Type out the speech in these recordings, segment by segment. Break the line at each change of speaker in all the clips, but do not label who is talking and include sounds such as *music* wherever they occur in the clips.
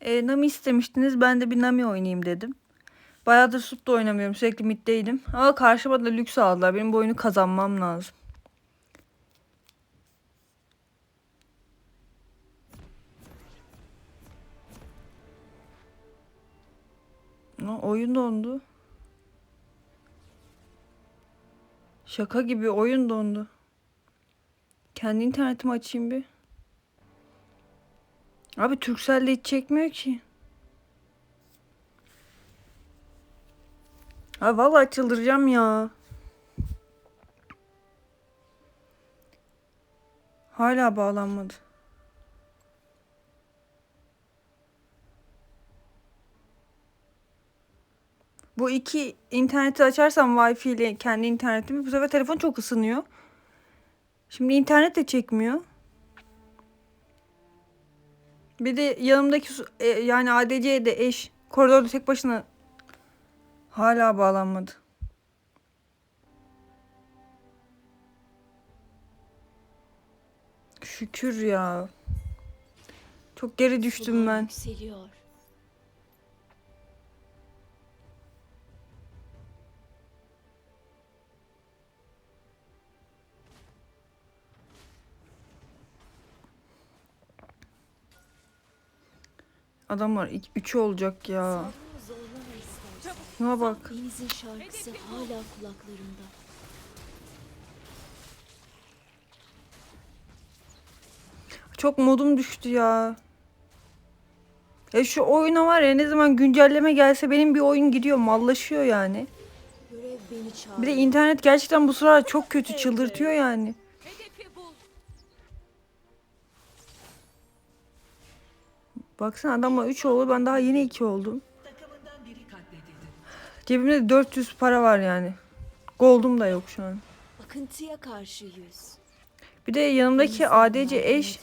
E, Nami istemiştiniz. Ben de bir Nami oynayayım dedim. Bayağıdır Sup'ta oynamıyorum. Sürekli middeydim. Ama karşıma da lüks aldılar. Benim bu oyunu kazanmam lazım. Lan oyun dondu. Şaka gibi oyun dondu. Kendi internetimi açayım bir. Abi Turkcell'de hiç çekmiyor ki. Abi vallahi çıldıracağım ya. Hala bağlanmadı. Bu iki interneti açarsam Wi-Fi ile kendi internetimi bu sefer telefon çok ısınıyor. Şimdi internet de çekmiyor. Bir de yanımdaki e, yani ADC de eş koridorda tek başına hala bağlanmadı. Şükür ya. Çok geri düştüm ben.
Yükseliyor.
Adamlar 3 olacak ya. Şuna bak.
Denizin şarkısı hala kulaklarımda.
Çok modum düştü ya. Ya şu oyuna var ya ne zaman güncelleme gelse benim bir oyun gidiyor mallaşıyor yani. Bir de internet gerçekten bu sıralar çok kötü çıldırtıyor yani. Baksana adamla 3 oldu ben daha yeni 2 oldum. Cebimde de 400 para var yani. Gold'um da yok şu an.
Akıntıya karşı yüz.
Bir de yanımdaki ADC eş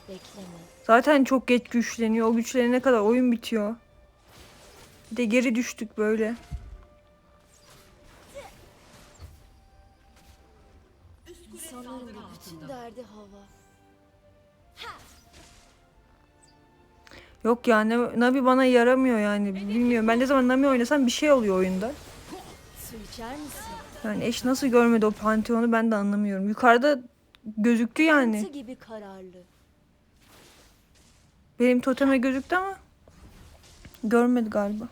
zaten çok geç güçleniyor. O güçlenene kadar oyun bitiyor. Bir de geri düştük böyle.
Da bütün derdi hava.
Yok ya Ne- Navi bana yaramıyor yani. Bilmiyorum. Ben ne zaman Nami oynasam bir şey oluyor oyunda.
Su içer misin?
Yani eş nasıl görmedi o Pantheon'u ben de anlamıyorum. Yukarıda gözüktü yani.
Gibi kararlı.
Benim toteme gözüktü ama görmedi galiba.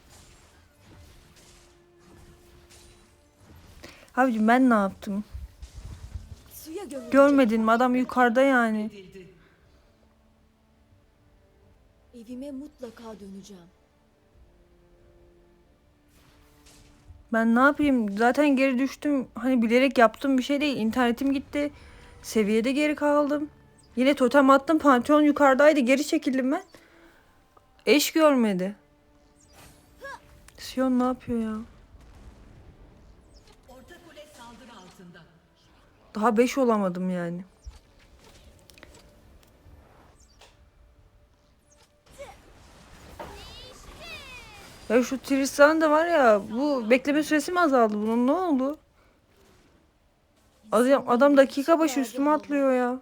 Abicim ben ne yaptım? Görmedin mi? Adam yukarıda yani.
Evime mutlaka döneceğim.
Ben ne yapayım? Zaten geri düştüm. Hani bilerek yaptığım bir şey değil. İnternetim gitti. Seviyede geri kaldım. Yine totem attım. Pantheon yukarıdaydı. Geri çekildim ben. Eş görmedi. Sion ne yapıyor ya? Daha 5 olamadım yani. Ya şu Tristan da var ya bu bekleme süresi mi azaldı bunun ne oldu? Adam, adam dakika başı üstüme atlıyor ya.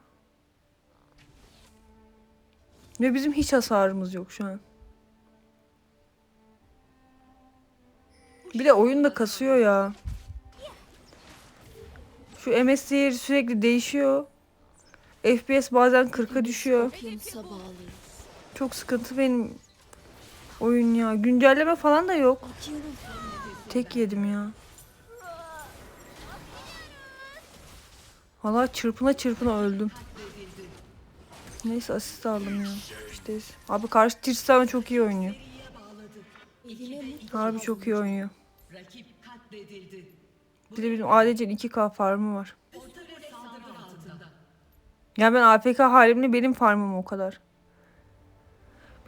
Ve bizim hiç hasarımız yok şu an. Bir de oyun da kasıyor ya. Şu MS değeri sürekli değişiyor. FPS bazen 40'a düşüyor. Çok sıkıntı benim oyun ya. Güncelleme falan da yok. Tek yedim ya. Valla çırpına çırpına öldüm. Neyse asist aldım ya. İşte. Abi karşı Tristan çok iyi oynuyor. Harbi çok iyi oynuyor. Bir de benim ADC'nin 2K farmı var. Ya ben AFK halimle benim farmım o kadar.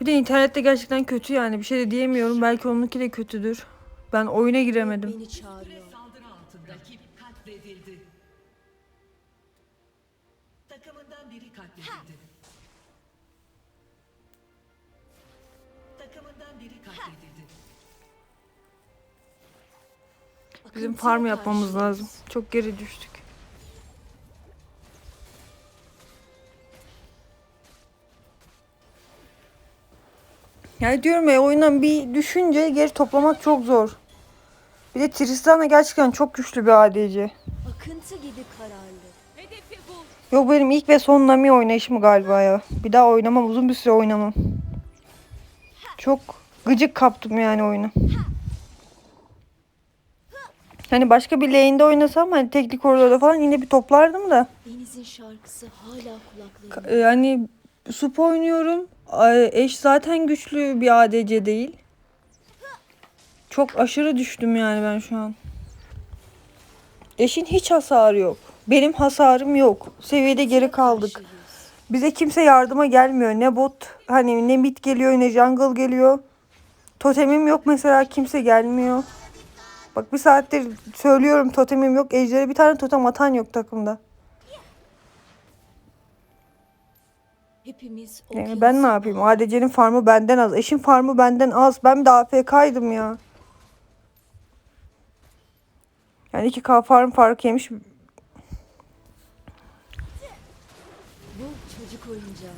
Bir de internette gerçekten kötü yani. Bir şey de diyemiyorum. Belki onunki de kötüdür. Ben oyuna giremedim.
beni çağırıyor.
Saldırı altında. Rakip katledildi. Takımından biri katledildi. Takımından biri katledildi.
Bizim farm yapmamız lazım. Çok geri düştük. Yani diyorum ya oyundan bir düşünce geri toplamak çok zor. Bir de Tristana gerçekten çok güçlü bir ADC.
Akıntı gibi kararlı.
Yok benim ilk ve son Nami oynayışım galiba ya. Bir daha oynamam uzun bir süre oynamam. Çok gıcık kaptım yani oyunu. Hani başka bir lane'de oynasam hani teknik koridorda falan yine bir toplardım da.
Denizin şarkısı hala kulaklarımda.
Yani sup oynuyorum. Eş zaten güçlü bir ADC değil. Çok aşırı düştüm yani ben şu an. Eşin hiç hasarı yok. Benim hasarım yok. Seviyede geri kaldık. Bize kimse yardıma gelmiyor. Ne bot hani ne mid geliyor ne jungle geliyor. Totemim yok mesela kimse gelmiyor. Bak bir saattir söylüyorum totemim yok. Ejder'e bir tane totem atan yok takımda.
Hepimiz
Yani
okyanusun
ben ne yapayım? ADC'nin farmı benden az. Eşin farmı benden az. Ben de AFK'ydım ya. Yani 2K farm fark yemiş.
Bu çocuk oyuncağı.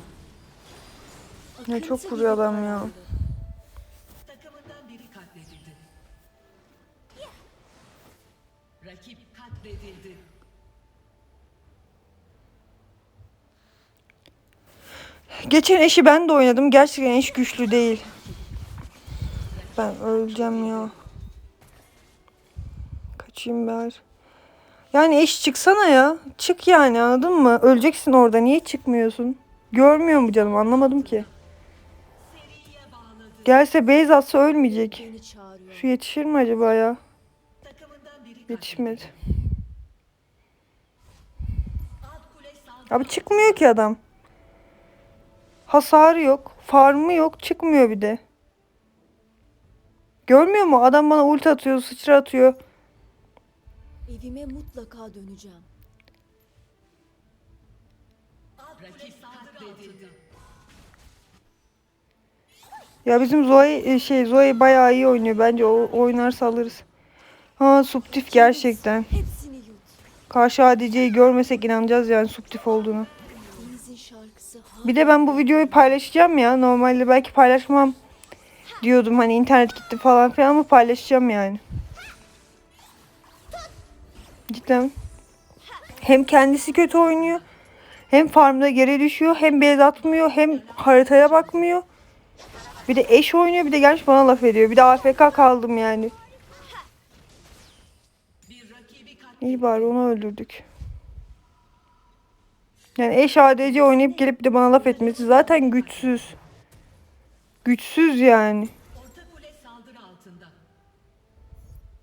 Ne
Akıntı
çok vuruyor adam ya.
kararlı.
Geçen eşi ben de oynadım. Gerçekten eş güçlü değil. Ben öleceğim ya. Kaçayım bari. Yani eş çıksana ya. Çık yani anladın mı? Öleceksin orada. Niye çıkmıyorsun? Görmüyor mu canım? Anlamadım ki. Gelse base atsa ölmeyecek. Şu yetişir mi acaba ya? Yetişmedi. Abi çıkmıyor ki adam. Hasarı yok. Farmı yok. Çıkmıyor bir de. Görmüyor mu? Adam bana ulti atıyor, sıçra atıyor.
Evime mutlaka döneceğim.
Ya bizim Zoe e, şey Zoe bayağı iyi oynuyor. Bence o oynarsa alırız. Ha subtif gerçekten.
Hepsini yut.
Karşı ADC'yi görmesek inanacağız yani subtif olduğunu. Bir de ben bu videoyu paylaşacağım ya. Normalde belki paylaşmam diyordum hani internet gitti falan filan ama paylaşacağım yani. Cidden. Hem kendisi kötü oynuyor. Hem farmda geri düşüyor. Hem base atmıyor. Hem haritaya bakmıyor. Bir de eş oynuyor. Bir de gelmiş bana laf ediyor. Bir de AFK kaldım yani. İyi bari onu öldürdük. Yani eş ADC oynayıp gelip bir de bana laf etmesi zaten güçsüz. Güçsüz yani.
Orta kule saldırı altında.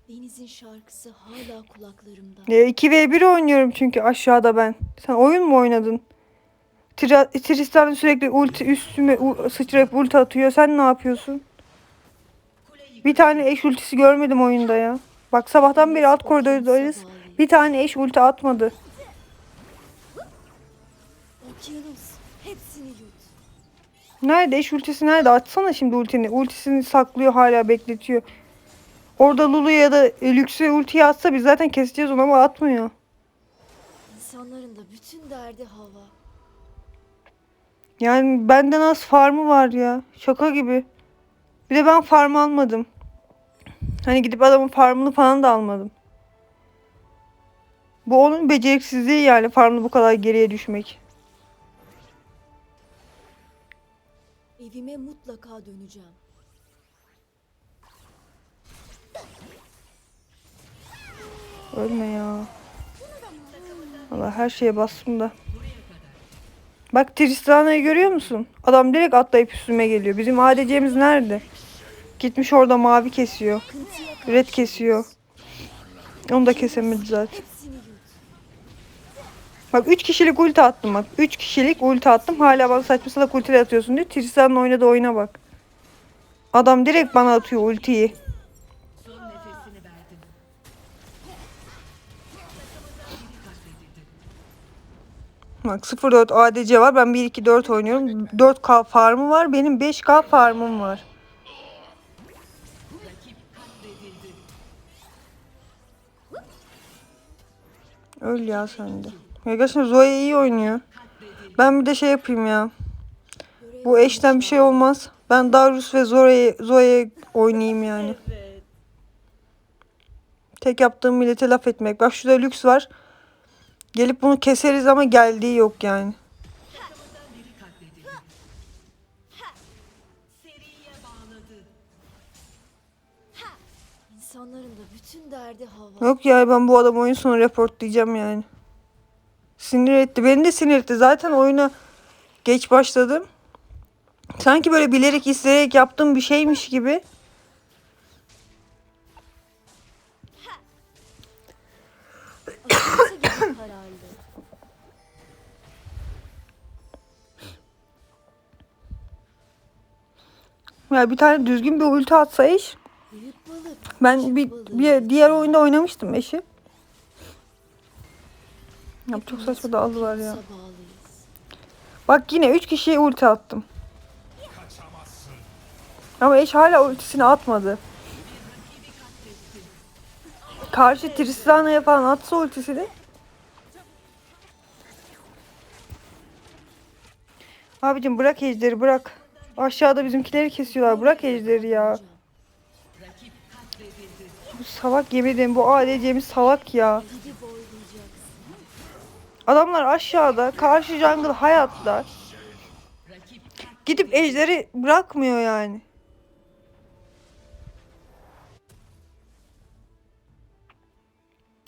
Denizin şarkısı hala kulaklarımda.
E, 2v1 oynuyorum çünkü aşağıda ben. Sen oyun mu oynadın? Tristan sürekli ulti üstüme sıçrayıp ulti atıyor. Sen ne yapıyorsun? Bir tane eş ultisi görmedim oyunda ya. Bak sabahtan beri alt koridordayız. Bir tane eş ulti atmadı.
Okyanus. Hepsini yut.
Nerede eş ultisi nerede? Atsana şimdi ultini. Ultisini saklıyor hala bekletiyor. Orada Lulu ya da Lüks'e ultiyi atsa biz zaten keseceğiz onu ama atmıyor.
İnsanların da bütün derdi hava.
Yani benden az farmı var ya. Şaka gibi. Bir de ben farm almadım. Hani gidip adamın farmını falan da almadım. Bu onun beceriksizliği yani farmlı bu kadar geriye düşmek.
Evime mutlaka döneceğim.
Ölme ya. Allah her şeye bastım da. Bak Tristana'yı görüyor musun? Adam direkt atlayıp üstüme geliyor. Bizim ADC'miz nerede? Gitmiş orada mavi kesiyor. Red kesiyor. Onu da kesemedi zaten. Bak 3 kişilik ulti attım bak. 3 kişilik ulti attım. Hala bana saçma salak ulti atıyorsun diyor. Tristan'ın oynadığı oyuna bak. Adam direkt bana atıyor ultiyi. Bak 0-4 ADC var. Ben 1-2-4 oynuyorum. 4K farmı var. Benim 5K farmım var. Öl ya sen de. Ya gerçekten Zoe iyi oynuyor. Ben bir de şey yapayım ya. Bu eşten bir şey olmaz. Ben Darius ve Zoe'ye Zoe'ye oynayayım yani. Tek yaptığım millete laf etmek. Bak şurada lüks var. Gelip bunu keseriz ama geldiği yok yani.
İnsanların da bütün derdi hava.
Yok ya ben bu adam oyun sonu report diyeceğim yani. Sinir etti. Beni de sinir etti. Zaten oyuna geç başladım. Sanki böyle bilerek isteyerek yaptığım bir şeymiş gibi. Ya bir tane düzgün bir ulti atsa
balık.
Ben bir, bir diğer oyunda oynamıştım eşi. Ya çok saçma dağıldılar ya.
okyanusa bağlıyız.
Bak yine 3 kişiye ulti attım. Ama eş hala ultisini atmadı. Karşı Tristana'ya falan atsa ultisini. Abicim bırak ejderi bırak. Aşağıda bizimkileri kesiyorlar. Bırak ejderi ya. Bu salak yemin ederim bu ADC'miz salak ya. Adamlar aşağıda. Karşı jungle hayatta. Gidip ejderi bırakmıyor yani.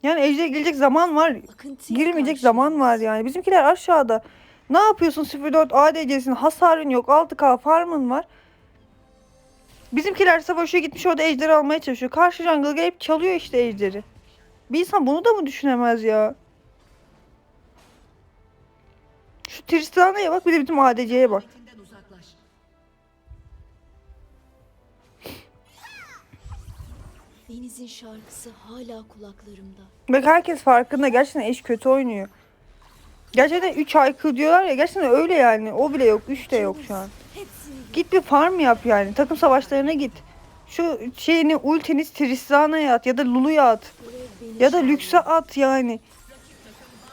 Yani ejder gelecek zaman var. Girmeyecek zaman var yani. Bizimkiler aşağıda. Ne yapıyorsun 04 ADC'sin hasarın yok 6k farmın var. Bizimkiler savaşıyor gitmiş orada ejderi almaya çalışıyor. Karşı jungle gelip çalıyor işte ejderi. Bir insan bunu da mı düşünemez ya? Şu Tristana'ya bak bir de bizim ADC'ye bak.
Denizin şarkısı hala kulaklarımda.
Bak herkes farkında. Gerçekten eş kötü oynuyor. Gerçekten 3 IQ diyorlar ya. Gerçekten öyle yani. O bile yok. 3 de yok şu an. Git bir farm yap yani. Takım savaşlarına git. Şu şeyini ultiniz Tristana'ya at ya da Lulu'ya at. Ya da. Lux'a at yani.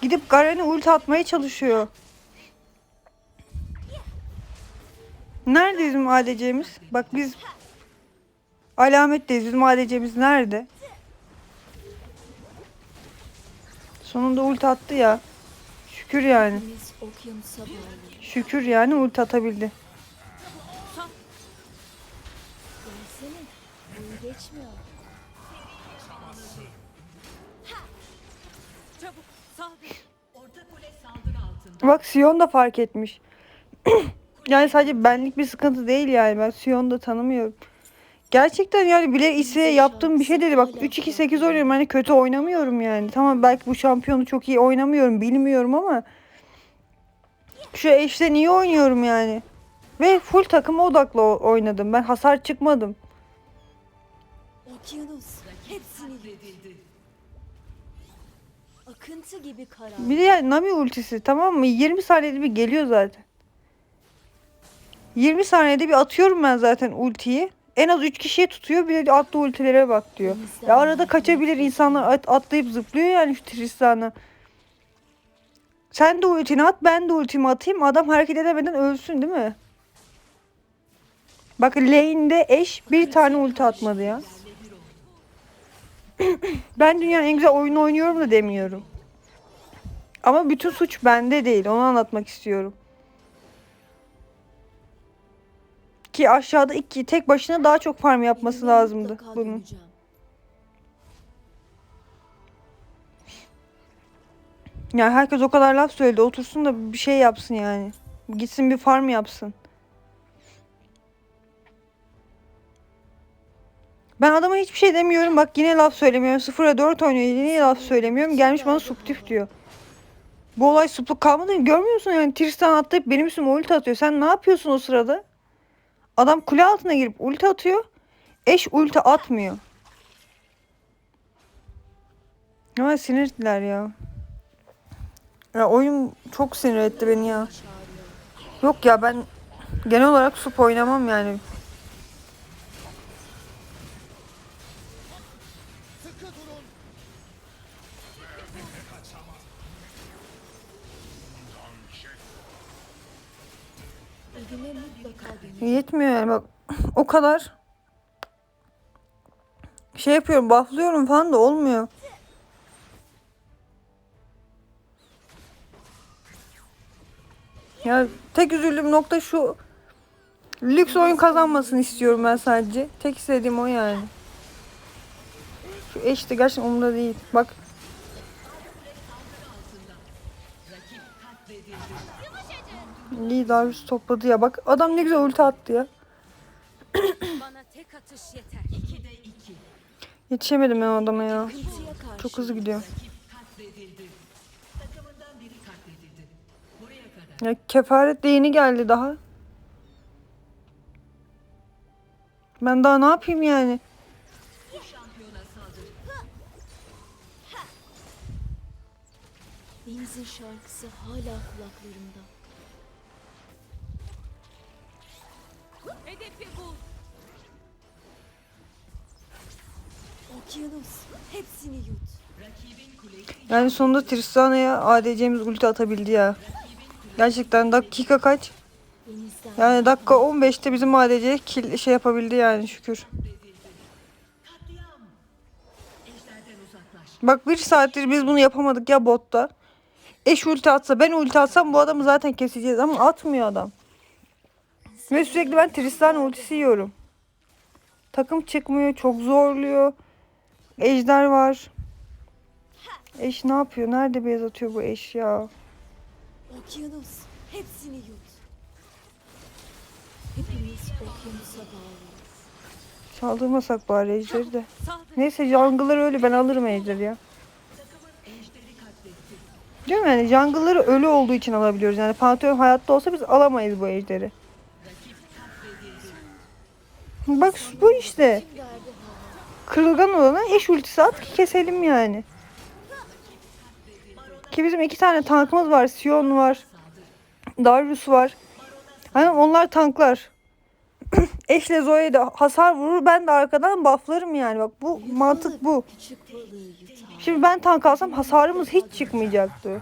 Gidip Garen'e ulti atmaya çalışıyor. Nerede bizim ADC'miz? Bak biz alametteyiz. Bizim ADC'miz nerede? Sonunda ulti attı ya. Şükür yani. Şükür yani ulti atabildi. Bak Sion da fark etmiş. Yani sadece benlik bir sıkıntı değil yani. Ben Sion'u da tanımıyorum. Gerçekten yani bile ise yaptığım bir şey dedi. Bak 3-2-8 oynuyorum. Hani kötü oynamıyorum yani. Tamam belki bu şampiyonu çok iyi oynamıyorum. Bilmiyorum ama. Şu eşten iyi oynuyorum yani. Ve full takıma odaklı oynadım. Ben hasar çıkmadım.
Okyanus. Hepsini
Katledildi.
akıntı gibi kararlı.
Bir de yani Nami ultisi tamam mı? 20 saniyede bir geliyor zaten. 20 saniyede bir atıyorum ben zaten ultiyi. En az 3 kişiye tutuyor. Bir de attığı ultilere bak diyor. Ya arada kaçabilir insanlar at- atlayıp zıplıyor yani şu Tristan'a. Sen de ultini at ben de ultimi atayım. Adam hareket edemeden ölsün değil mi? Bak lane'de eş bir tane ulti atmadı ya. *clears throat* ben dünyanın en güzel oyunu oynuyorum da demiyorum. Ama bütün suç bende değil. Onu anlatmak istiyorum. Ki aşağıda iki tek başına daha çok farm yapması lazımdı bunun. Yani herkes o kadar laf söyledi. Otursun da bir şey yapsın yani. Gitsin bir farm yapsın. Ben adama hiçbir şey demiyorum. Bak yine laf söylemiyorum. 0'a 4 oynuyor. Yine laf söylemiyorum. Gelmiş bana suptif diyor. Bu olay supluk kalmadı? Görmüyor musun yani? Tristan atlayıp benim üstüme ulti atıyor. Sen ne yapıyorsun o sırada? Adam kule altına girip ulti atıyor. Eş ulti atmıyor. Ama sinirdiler ya. Ya oyun çok sinir etti beni ya. Yok ya ben genel olarak sup oynamam yani. Yetmiyor yani bak o kadar şey yapıyorum, bufflıyorum falan da olmuyor. Ya tek üzüldüğüm nokta şu lüks oyun kazanmasını istiyorum ben sadece. Tek istediğim o yani. Şu eş de gerçekten umurumda değil. Bak iyi Darius topladı ya. Bak adam ne güzel ulti attı ya.
Bana tek atış yeter.
2'de 2.
Yetişemedim ben adama ya. Çok hızlı gidiyor. Ya kefaret de yeni geldi daha. Ben daha ne yapayım yani?
Denizin şarkısı hala kulaklarımda.
Yani sonunda Tristana'ya ADC'miz ulti atabildi ya. Gerçekten dakika kaç? Yani dakika 15'te bizim ADC kill şey yapabildi yani şükür. Bak bir saattir biz bunu yapamadık ya botta. Eş ulti atsa ben ulti atsam bu adamı zaten keseceğiz ama atmıyor adam. Ve sürekli ben Tristana ultisi yiyorum. Takım çıkmıyor çok zorluyor. Ejder var. Eş ne yapıyor? Nerede beyaz atıyor bu eş ya?
Okyanus, hepsini yut. Hepimiz okyanusa bağlıyız.
Çaldırmasak bari ejderi de. Neyse jungle'lar öyle ben alırım ejderi ya. Diyorum yani jungle'ları ölü olduğu için alabiliyoruz. Yani Pantheon hayatta olsa biz alamayız bu ejderi. Bak bu işte. Kırılgan olana eş ultisi at ki keselim yani. Ki bizim iki tane tankımız var. Sion var. Darius var. Hani onlar tanklar. *clears throat* Eşle Zoe'ye de hasar vurur. Ben de arkadan bufflarım yani. Bak bu mantık bu. Şimdi ben tank alsam hasarımız hiç çıkmayacaktı.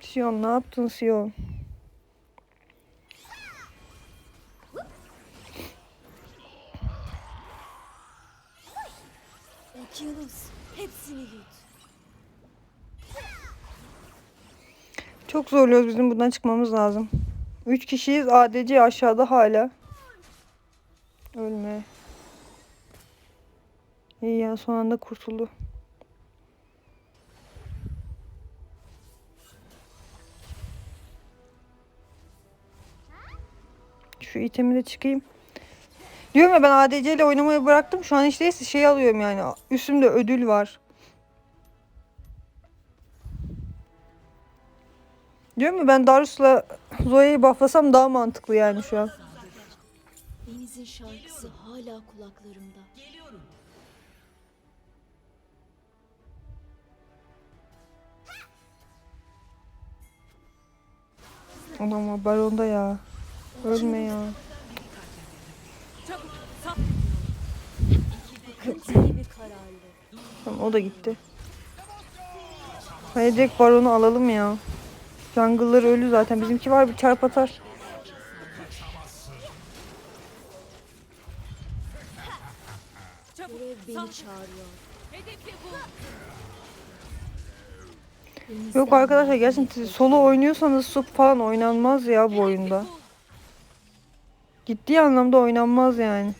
Sion ne yaptın Sion?
Okyanus, hepsini yut.
Çok zorluyoruz bizim buradan çıkmamız lazım. Üç kişiyiz. ADC aşağıda hala. Ölme. İyi ya son anda kurtuldu. Şu itemi de çıkayım. Diyorum ya ben ADC ile oynamayı bıraktım. Şu an işte şey alıyorum yani. Üstümde ödül var. Diyorum ya ben Darius'la Zoe'yi bufflasam daha mantıklı yani şu an.
Denizin şarkısı hala kulaklarımda.
Geliyorum.
Adam o baronda ya. Ölme ya.
Kararlı.
Tamam, o da gitti. Direkt baronu alalım ya. Jungle'lar ölü zaten. Bizimki var bir çarp atar.
Görev beni çağırıyor.
Yok arkadaşlar gerçekten solo oynuyorsanız sup falan oynanmaz ya bu oyunda. Ciddi anlamda oynanmaz yani.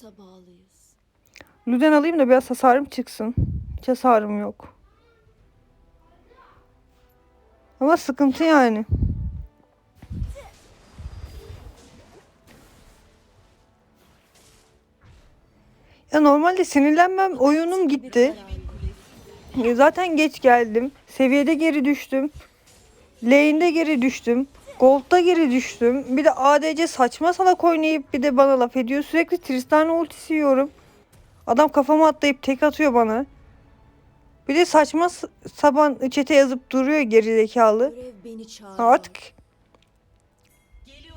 Okyanusa bağlıyız.
Luden alayım da biraz hasarım çıksın. Hiç hasarım yok. Ama sıkıntı yani. Ya normalde sinirlenmem oyunum gitti. Zaten geç geldim. Seviyede geri düştüm. Lane'de geri düştüm. Gold'da geri düştüm. Bir de ADC saçma salak oynayıp bir de bana laf ediyor. Sürekli Tristana ultisi yiyorum. Adam kafama atlayıp tek atıyor bana. Bir de saçma s- sapan çete yazıp duruyor
çağırıyor.
Ha, Artık
geri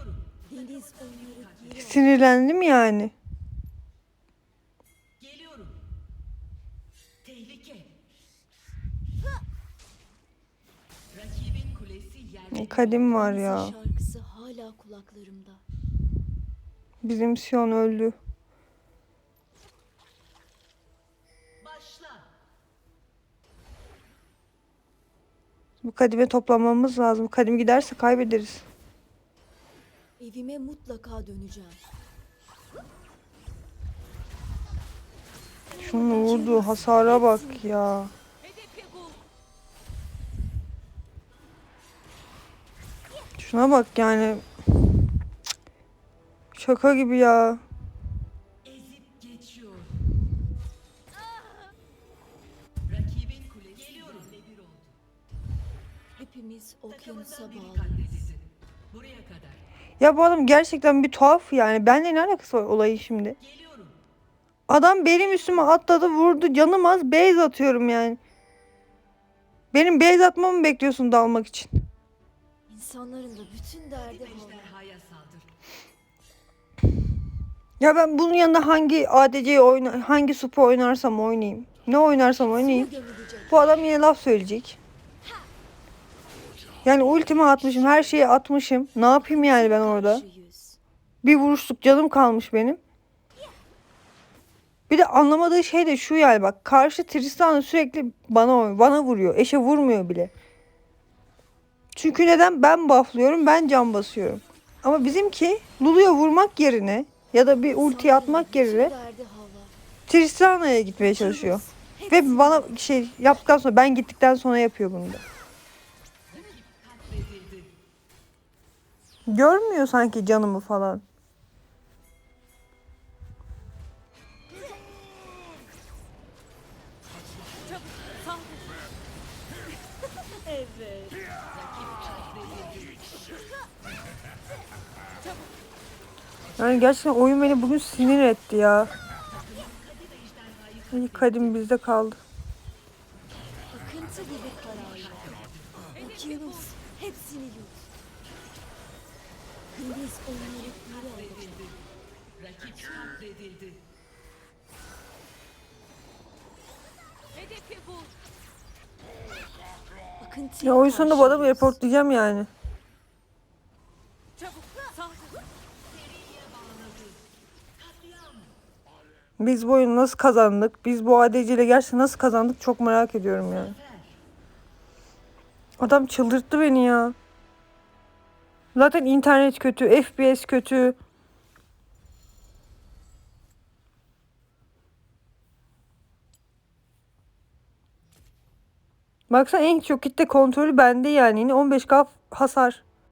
sinirlendim yani. Kadim var ya.
Şarkısı hala kulaklarımda.
Bizim Sion öldü.
Başla.
Bu kadime toplamamız lazım. Kadim giderse kaybederiz.
Evime mutlaka döneceğim.
Şunun vurduğu hasara bak ya. Şuna bak yani. Şaka gibi ya.
Hepimiz okyanusa bağlıyız.
Ya bu adam gerçekten bir tuhaf yani. Benle ne alakası var olayın şimdi? Adam benim üstüme atladı vurdu. Canım az base atıyorum yani. Benim base atmamı bekliyorsun dalmak için.
İnsanların da bütün derdi.
Ejderhaya saldır.
Ya ben bunun yanında hangi ADC'yi oyna hangi supu oynarsam oynayayım. Ne oynarsam oynayayım. Bu adam yine laf söyleyecek. Yani ultimi atmışım, her şeyi atmışım. Ne yapayım yani ben orada? Bir vuruşluk canım kalmış benim. Bir de anlamadığı şey de şu yani bak. Karşı Tristana sürekli bana bana vuruyor. Eşe vurmuyor bile. Çünkü neden? Ben bufflıyorum, ben can basıyorum. Ama bizimki Lulu'ya vurmak yerine ya da bir ulti atmak yerine. Tristana'ya gitmeye çalışıyor. Ve bana şey yaptıktan sonra ben gittikten sonra yapıyor bunu da. Görmüyor sanki canımı falan. Yani gerçekten oyun beni bugün sinir etti ya. İyi kadim bizde kaldı. Ya oyun sonunda bu adamı reportlayacağım yani. Biz bu oyunu nasıl kazandık? Biz bu ADC ile gerçekten nasıl kazandık çok merak ediyorum yani. Adam çıldırttı beni ya. Zaten internet kötü, FPS kötü. Baksana en çok kitle kontrolü bende yani. Yine 15k hasar.